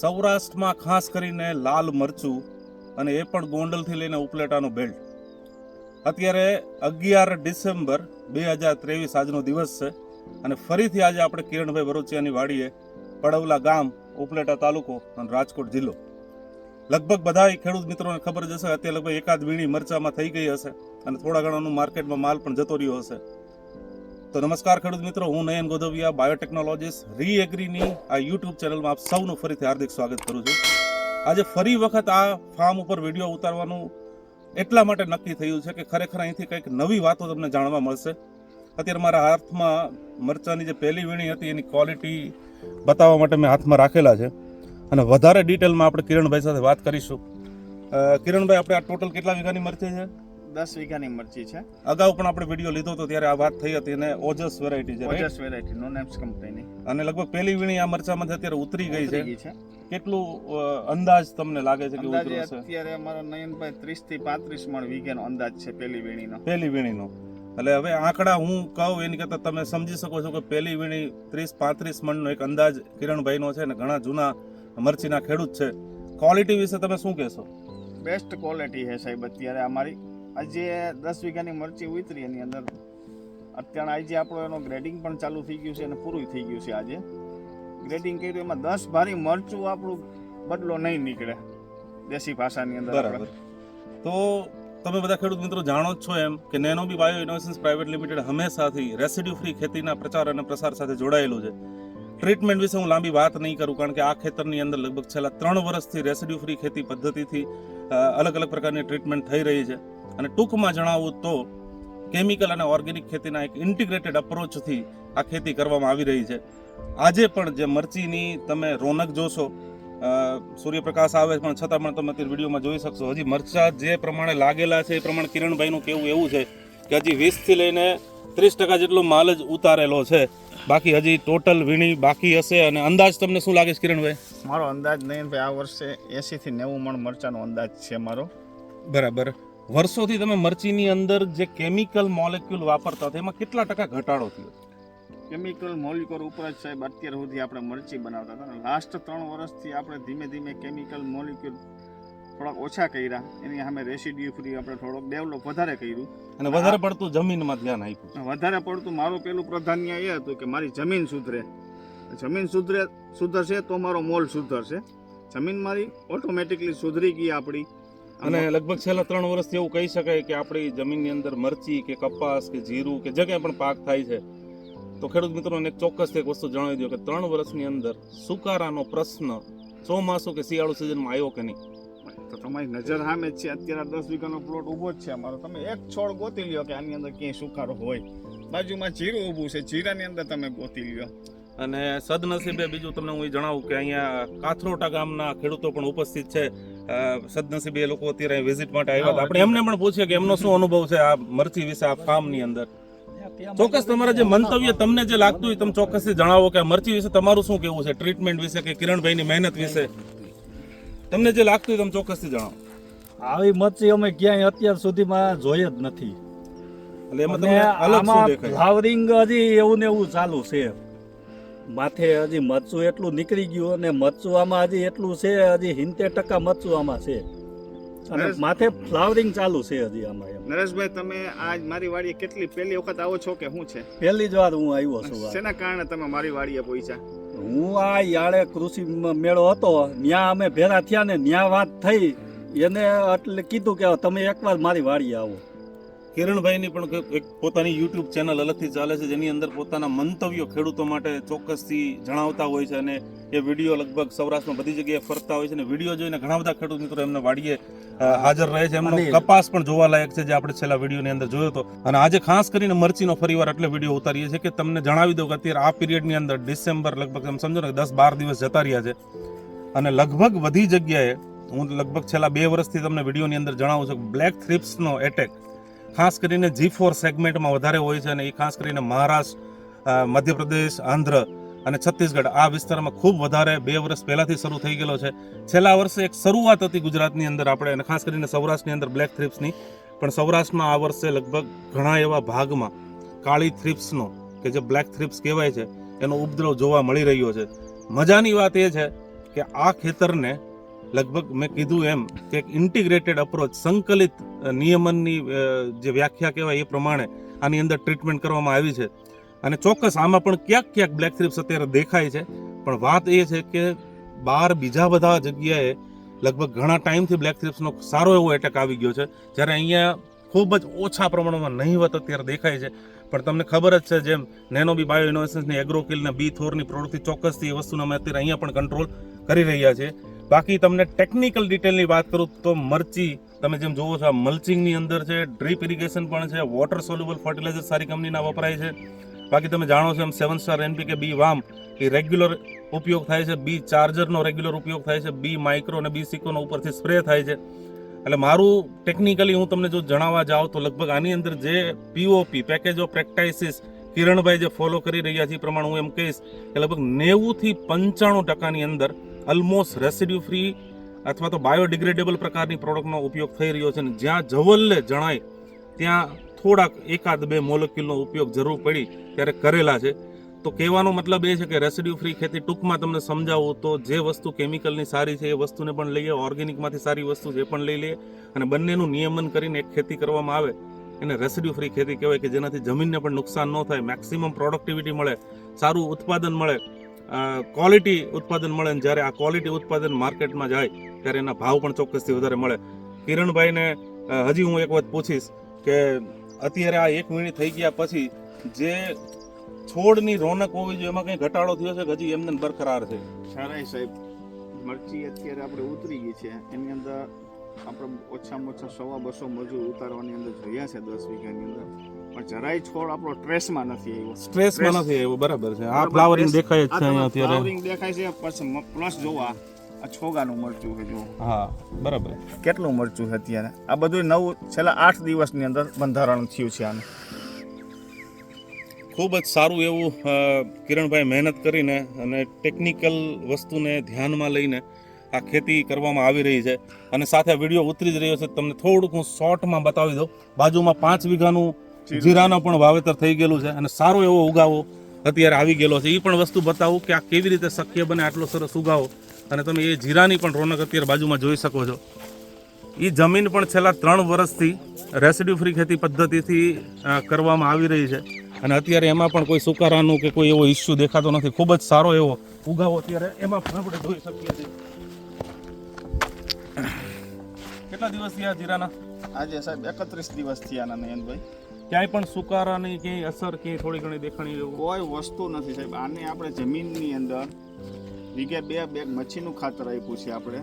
સૌરાષ્ટ્રમાં ખાસ કરીને લાલ મરચું અને એ પણ ગોંડલથી લઈને ઉપલેટાનો બેલ્ટ. અત્યારે અગિયાર ડિસેમ્બર બે હજાર ત્રેવીસ આજનો દિવસ છે અને ફરીથી આજે આપણે કિરણભાઈ ભરૂચિયાની વાડીએ પડવલા ગામ, ઉપલેટા તાલુકો અને રાજકોટ જિલ્લો. લગભગ બધા ખેડૂત મિત્રોને ખબર જ હશે અત્યારે લગભગ એકાદ વીણી મરચામાં થઈ ગઈ હશે અને થોડા ઘણાનું માર્કેટમાં માલ પણ જતો રહ્યો હશે. તો નમસ્કાર ખેડૂત મિત્રો, હું નયન ગોધવિયા બાયોટેકનોલોજીસ્ટ રી એગ્રીની આ યુટ્યુબ ચેનલમાં આપ સૌનું ફરીથી હાર્દિક સ્વાગત કરું છું. આજે ફરી વખત આ ફાર્મ ઉપર વીડિયો ઉતારવાનું એટલા માટે નક્કી થયું છે કે ખરેખર અહીંથી કંઈક નવી વાતો તમને જાણવા મળશે. અત્યારે મારા હાથમાં મરચાંની જે પહેલી વીણી હતી, એની ક્વોલિટી બતાવવા માટે મેં હાથમાં રાખેલા છે. અને વધારે ડિટેલમાં આપણે કિરણભાઈ સાથે વાત કરીશું. કિરણભાઈ, આપણે આ ટોટલ કેટલા વીઘાની મરચી છે? દસ વીઘાની મરચી છે. અગાઉ પણ આપણે વીડિયો લીધો હતો ત્યારે આ વાત થઈ હતી અને ઓજસ વેરાયટી છે ઓજસ વેરાયટી નો નેમ્સ કંપનીની અને લગભગ પહેલી વીણી આ મરચામાંથી અત્યારે ઉતરી ગઈ છે કેટલું અંદાજ તમને લાગે છે કે ઉતરી છે અત્યારે અમારો નયનભાઈ ત્રીસથી પાંત્રીસ મણ વીઘાનો અંદાજ છે પહેલી વીણીનો. પહેલી વીણીનો. એટલે હવે આંકડા હું કહું એની કરતાં તમે સમજી શકો છો કે પહેલી વીણી ત્રીસ પાંત્રીસ મણનો એક અંદાજ કિરણભાઈનો છે ને ઘણા જૂના મરચીના ખેડૂત છે. ક્વોલિટી વિશે તમે શું કહેશો? બેસ્ટ ક્વોલિટી છે સાહેબ અત્યારે અમારી. આજે દસ વીઘાની મરચી ઉતરી એની અંદર. અત્યારે આજે આપણો એનો ગ્રેડિંગ પણ ચાલુ થઈ ગયું છે અને પૂરું થઈ ગયું છે આજે. ગ્રેડિંગ કર્યું, એમાં દસ ભારી મરચું આપણું બદલો નહીં નીકળે. દેશી ભાષાની અંદર તો તમે બધા ખેડૂત મિત્રો જાણો જ છો એમ કે nano B bio innovations private limited હંમેશાથી residue free ખેતીના પ્રચાર અને પ્રસાર સાથે જોડાયેલું છે. ટ્રીટમેન્ટ વિશે હું લાંબી વાત નહીં કરું, કારણ કે આ ખેતરની અંદર લગભગ છેલ્લા ત્રણ વર્ષથી રેસિડ્યુ ફ્રી ખેતી પદ્ધતિથી અલગ અલગ પ્રકારની ટ્રીટમેન્ટ થઈ રહી છે. અને ટૂંકમાં જણાવું તો કેમિકલ અને ઓર્ગેનિક ખેતીના એક ઇન્ટિગ્રેટેડ અપ્રોચથી આ ખેતી કરવામાં આવી રહી છે. આજે પણ જે મરચીની તમે રોનક જોશો સૂર્યપ્રકાશ આવે પણ છતાં પણ તમે અત્યારે વિડીયોમાં જોઈ શકશો. હજી મરચા જે પ્રમાણે લાગેલા છે એ પ્રમાણે કિરણભાઈનું કેવું એવું છે કે હજી વીસથી લઈને ત્રીસ ટકા જેટલો માલ જ ઉતારેલો છે. બાકી હજી ટોટલ વીણી બાકી હશે અને અંદાજ તમને શું લાગે છે કિરણભાઈ? મારો અંદાજ નહીં ભાઈ આ વર્ષે એસી થી નેવું મણ મરચાનો અંદાજ છે મારો. બરાબર. વર્ષોથી તમે મરચીની અંદર જે કેમિકલ મોલેક્યુલ વાપરતા હતા એમાં કેટલા ટકા ઘટાડો થયો? કેમિકલ મોલિક્યુલ ઉપર જ સાહેબ અત્યાર સુધી આપણે મરચી બનાવતા હતા. લાસ્ટ ત્રણ વર્ષથી આપણે ધીમે ધીમે કેમિકલ મોલિક્યુલ થોડાક ઓછા કર્યા. એની સામે રેસિડ્યુ ફ્રી આપણે થોડોક ડેવલપ વધારે કર્યું. અને વધારે પડતું જમીનમાં ધ્યાન આપ્યું વધારે પડતું મારું પેલું પ્રાધાન્ય એ હતું કે મારી જમીન સુધરે. જમીન સુધરે સુધરશે તો મારો મોલ સુધરશે. જમીન મારી ઓટોમેટિકલી સુધરી ગઈ આપણી. અને લગભગ છેલ્લા ત્રણ વર્ષથી એવું કહી શકાય કે આપણી જમીનની અંદર મરચી કે કપાસ કે જીરું કે જે કંઈ પણ પાક થાય છે તો ખેડૂત મિત્રોને એક ચોક્કસ એક વસ્તુ જણાવી દો કે ત્રણ વર્ષની અંદર સુકારાનો પ્રશ્ન ચોમાસું કે શિયાળુ સિઝનમાં આવ્યો કે નહીં? તો તમારી નજર સામે છે. અત્યારે દસ વીઘાનો પ્લોટ ઊભો જ છે અમારો. તમે એક છોડ ગોતી લ્યો કે આની અંદર ક્યાંય સુકારો હોય. બાજુમાં જીરું ઊભું છે. જીરાની અંદર તમે ગોતી લ્યો. અને સદનસીબે બીજું તમને હું એ જણાવું કે અહીંયા કાથરોટા ગામના ખેડૂતો પણ ઉપસ્થિત છે. સદનસીબે એ લોકો અત્યારે વિઝિટ માટે આવ્યા હતા. આપણે એમને પણ પૂછીએ કે એમનો શું અનુભવ છે આ મરચી વિશે આ ફાર્મની અંદર? ચોક્કસ તમારા જે મંતવ્ય તમને જે લાગતું હોય તમે ચોક્કસથી જણાવો કે મરચી વિશે તમારું શું કેવું છે? ટ્રીટમેન્ટ વિશે કે કિરણભાઈની મહેનત વિશે? તમને જે લાગતું હોય તમે ચોક્કસથી જણાવો. આવી મરચી અમે ક્યાંય અત્યાર સુધીમાં જોઈ જ નથી. એટલે એમાં તમને અલગ શું દેખાય? ફ્લાવરિંગ હજી એવું ને એવું ચાલુ છે. માથે હજી મરચું એટલું નીકળી ગયું અને મરચું આમાં હજી એટલું છે હજી હિંતેર ટકા મરચું આમાં છે. અને માથે ફ્લાવરિંગ ચાલુ છે હજી આમાં એમ. નરેશભાઈ તમે આજ મારી વાડીએ કેટલી પહેલી વખત આવો છો કે શું છે? પહેલી જ વાર હું આવ્યો છું. શેના કારણે તમે મારી વાડીએ પહોંચ્યા? હું આ યાળે કૃષિ મેળો હતો ત્યાં અમે ભેરા થયા ને ત્યાં વાત થઈ. એને એટલે કીધું કે તમે એકવાર મારી વાડીએ આવો. કિરણભાઈની પણ એક પોતાની યુટ્યુબ ચેનલ અલગથી ચાલે છે જેની અંદર પોતાના મંતવ્યો ખેડૂતો માટે ચોક્કસથી જણાવતા હોય છે અને એ વીડિયો લગભગ સૌરાષ્ટ્રમાં બધી જગ્યાએ ફરતા હોય છે અને વીડિયો જોઈને ઘણા બધા ખેડૂત મિત્રો એમને વાડીએ હાજર રહે છે. એમનો કપાસ પણ જોવાલાયક છે જે આપણે છેલ્લા વિડીયોની અંદર જોયો હતો. અને આજે ખાસ કરીને મરચીનો ફરીવાર એટલે વીડિયો ઉતારીએ છીએ કે તમને જણાવી દઉં કે અત્યારે આ પીરિયડની અંદર ડિસેમ્બર લગભગ તમે સમજો ને દસ બાર દિવસ જતા રહ્યા છે. અને લગભગ બધી જગ્યાએ હું લગભગ છેલ્લા બે વર્ષથી તમને વિડીયોની અંદર જણાવું છું બ્લેક થ્રિપ્સનો એટેક ખાસ કરીને જી ફોર સેગમેન્ટમાં વધારે હોય છે અને એ ખાસ કરીને મહારાષ્ટ્ર મધ્યપ્રદેશ, આંધ્ર અને છત્તીસગઢ, આ વિસ્તારમાં ખૂબ વધારે બે વર્ષ પહેલાંથી શરૂ થઈ ગયેલો છે. છેલ્લા વર્ષે એક શરૂઆત હતી ગુજરાતની અંદર આપણે અને ખાસ કરીને સૌરાષ્ટ્રની અંદર બ્લેક થ્રિપ્સની પણ સૌરાષ્ટ્રમાં આ વર્ષે લગભગ ઘણા એવા ભાગમાં કાળી થ્રિપ્સનો કે જે બ્લેક થ્રિપ્સ કહેવાય છે, એનો ઉપદ્રવ જોવા મળી રહ્યો છે. મજાની વાત એ છે કે આ ખેતરને લગભગ મેં કીધું એમ કે એક ઇન્ટિગ્રેટેડ અપ્રોચ સંકલિત નિયમનની જે વ્યાખ્યા કહેવાય એ પ્રમાણે આની અંદર ટ્રીટમેન્ટ કરવામાં આવી છે. અને ચોક્કસ આમાં પણ ક્યાંક ક્યાંક બ્લેક થ્રિપ્સ અત્યારે દેખાય છે. પણ વાત એ છે કે બહાર બીજા બધા જગ્યાએ લગભગ ઘણા ટાઈમથી બ્લેક થ્રિપ્સનો સારો એવો એટેક આવી ગયો છે. જ્યારે અહીંયા ખૂબ જ ઓછા પ્રમાણમાં નહીવત અત્યારે દેખાય છે. પણ તમને ખબર જ છે જેમ નેનોબી બાયો ઇનોવેશન્સની એગ્રોકિલ ને બી થોરની પ્રવૃત્તિ ચોક્કસથી એ વસ્તુને અમે અત્યારે અહીંયા પણ કંટ્રોલ કરી રહ્યા છીએ. બાકી તમને ટેકનિકલ ડિટેલની વાત કરું તો મરચી, તમે જેમ જુઓ છો આ મલ્ચિંગની અંદર છે ડ્રીપ ઇરિગેશન પણ છે વોટર સોલ્યુબલ ફર્ટિલાઇઝર સારી કંપનીના વપરાય છે. બાકી તમે જાણો છો એમ સેવન સ્ટાર એનપીકે બી વામ, એ રેગ્યુલર ઉપયોગ થાય છે બી ચાર્જરનો રેગ્યુલર ઉપયોગ થાય છે બી માઇક્રો અને બી સિકોનો ઉપરથી સ્પ્રે થાય છે. એટલે મારું ટેકનિકલી હું તમને જો જણાવવા જાઉં તો લગભગ આની અંદર જે POP package of practices Kiranbhai જે ફોલો કરી રહ્યા છે એ પ્રમાણે હું એમ કહીશ કે લગભગ નેવુંથી પંચાણું ટકાની અંદર ઓલમોસ્ટ રેસિડ્યુ ફ્રી અથવા તો બાયોડિગ્રેડેબલ પ્રકારની પ્રોડક્ટનો ઉપયોગ થઈ રહ્યો છે અને જ્યાં જવલ્લે જણાય, ત્યાં થોડાક એકાદ બે મોલેક્યુલનો ઉપયોગ જરૂર પડી ત્યારે કરેલા છે. તો કહેવાનો મતલબ એ છે કે રેસિડ્યુ ફ્રી ખેતી ટૂંકમાં તમને સમજાવું તો જે વસ્તુ કેમિકલની સારી છે એ વસ્તુને પણ લઈએ, ઓર્ગેનિકમાંથી સારી વસ્તુ એ પણ લઈ લઈએ અને બંનેનું નિયમન કરીને એક ખેતી કરવામાં આવે. એને રેસિડ્યુ ફ્રી ખેતી કહેવાય કે જેનાથી જમીનને પણ નુકસાન ન થાય, મેક્સિમમ પ્રોડક્ટિવિટી મળે, સારું ઉત્પાદન મળે ક્વોલિટી ઉત્પાદન મળે અને જ્યારે આ ક્વોલિટી ઉત્પાદન માર્કેટમાં જાય, ત્યારે એના ભાવ પણ ચોક્કસથી વધારે મળે. કિરણભાઈને હજી હું એક વાત પૂછીશ કે અત્યારે આ એક વીણી થઈ ગયા પછી જે છોડની રોનક હોવી જોઈએ, એમાં કંઈ ઘટાડો થયો છે કે હજી એમને એમ બરકરાર છે? સારાય સાહેબ, મરચી અત્યારે આપણે ઉતરી ગઈ છે. એની અંદર આપણે ઓછામાં ઓછા સવા બસો મજૂર ઉતારવાની અંદર જોયા છે, દસ વીઘાની અંદર. પણ જરાય છોડ આપણો સ્ટ્રેસમાં નથી આવ્યો. સ્ટ્રેસમાં નથી આવ્યો બરાબર છે. આ ફ્લાવરિંગ દેખાય છે અહીંયા અત્યારે. ફ્લાવરિંગ દેખાય છે પછી પ્લસ જોવા આ છોગાનું મરચું છે જો. હા બરાબર. કેટલું મરચું છે અત્યારે? આ બધું નવું છેલ્લા આઠ દિવસની અંદર બંધારણ થયું છે આને. ખૂબ જ સારું એવું કિરણભાઈ મહેનત કરીને અને ટેકનિકલ વસ્તુને ધ્યાનમાં લઈને આ ખેતી કરવામાં આવી રહી છે. અને સાથે વીડિયો ઉતરી જ રહ્યો છે. તમને થોડુંક હું શોર્ટમાં બતાવી દઉં. બાજુમાં પાંચ વીઘાનું જીરાનો પણ વાવેતર થઈ ગયેલું છે અને સારો એવો ઉગાવો અત્યારે આવી ગયેલો છે. એ પણ વસ્તુ બતાવું કે આ કેવી રીતે શક્ય બને આટલો સરસ ઉગાવો. અને તમે એ જીરાની પણ રોનક અત્યારે બાજુમાં જોઈ શકો છો. એ જમીન પણ છેલ્લા ત્રણ વર્ષથી રેસિડ્યુ ફ્રી ખેતી પદ્ધતિથી કરવામાં આવી રહી છે. અને અત્યારે એમાં પણ કોઈ સુકારાનું કે કોઈ એવો ઇસ્યુ દેખાતો નથી. ખૂબ જ સારો એવો ઉગાવો અત્યારે એમાં પણ આપણે જોઈ શકીએ છીએ. કેટલા દિવસ થયા જીરાના? આજે સાહેબ એકત્રીસ દિવસ થયા નયનભાઈ. ક્યાંય પણ સુકારાની ક્યાંય અસર ક્યાંય થોડી ઘણી દેખાણી એવું. કોઈ વસ્તુ નથી સાહેબ. આને આપણે જમીનની અંદર વીઘે બે બેગ મચ્છીનું ખાતર આપ્યું છે આપણે.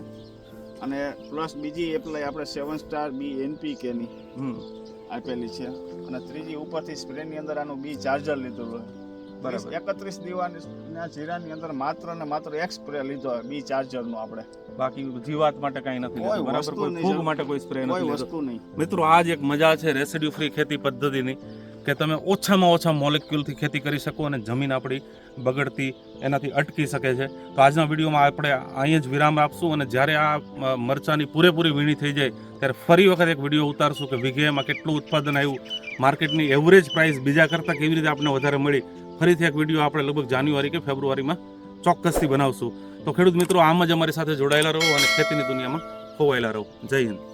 અને પ્લસ બીજી એપ્લાય આપણે સેવન સ્ટાર બી એનપીકેની કેની આપેલી છે. અને ત્રીજી ઉપરથી સ્પ્રેની અંદર આનું બી ચાર્જર લીધેલું બરાબર. બરાબર. એકત્રીસ દીવાના જીરાની અંદર માત્ર ને માત્ર એક સ્પ્રે લીધો બી ચાર્જરનો આપણે. બાકી જીવાત માટે કાંઈ નથી બરાબર કોઈ ફૂગ માટે કોઈ સ્પ્રે નથી વસ્તુ નહીં. મિત્રો આ જ એક મજા છે રેસિડ્યુ ફ્રી ખેતી પદ્ધતિની કે તમે ઓછામાં ઓછા મોલેક્યુલથી ખેતી કરી શકો અને જમીન આપણી બગડતી એનાથી અટકી શકે છે. તો આજના વિડીયોમાં આપણે અહીં જ વિરામ આપશું અને જ્યારે આ મરચાંની પૂરેપૂરી વીણી થઈ જાય ત્યારે ફરી વખત એક વીડિયો ઉતારશું કે વિઘેમાં કેટલું ઉત્પાદન આવ્યું માર્કેટની એવરેજ પ્રાઇસ બીજા કરતાં કેવી રીતે આપણને વધારે મળી ફરીથી એક વીડિયો આપણે લગભગ જાન્યુઆરી કે ફેબ્રુઆરીમાં ચોક્કસથી બનાવશું. તો ખેડૂત મિત્રો, આમ જ અમારી સાથે જોડાયેલા રહો અને ખેતીની દુનિયામાં ખોવાયેલા રહો. જય હિન્દ.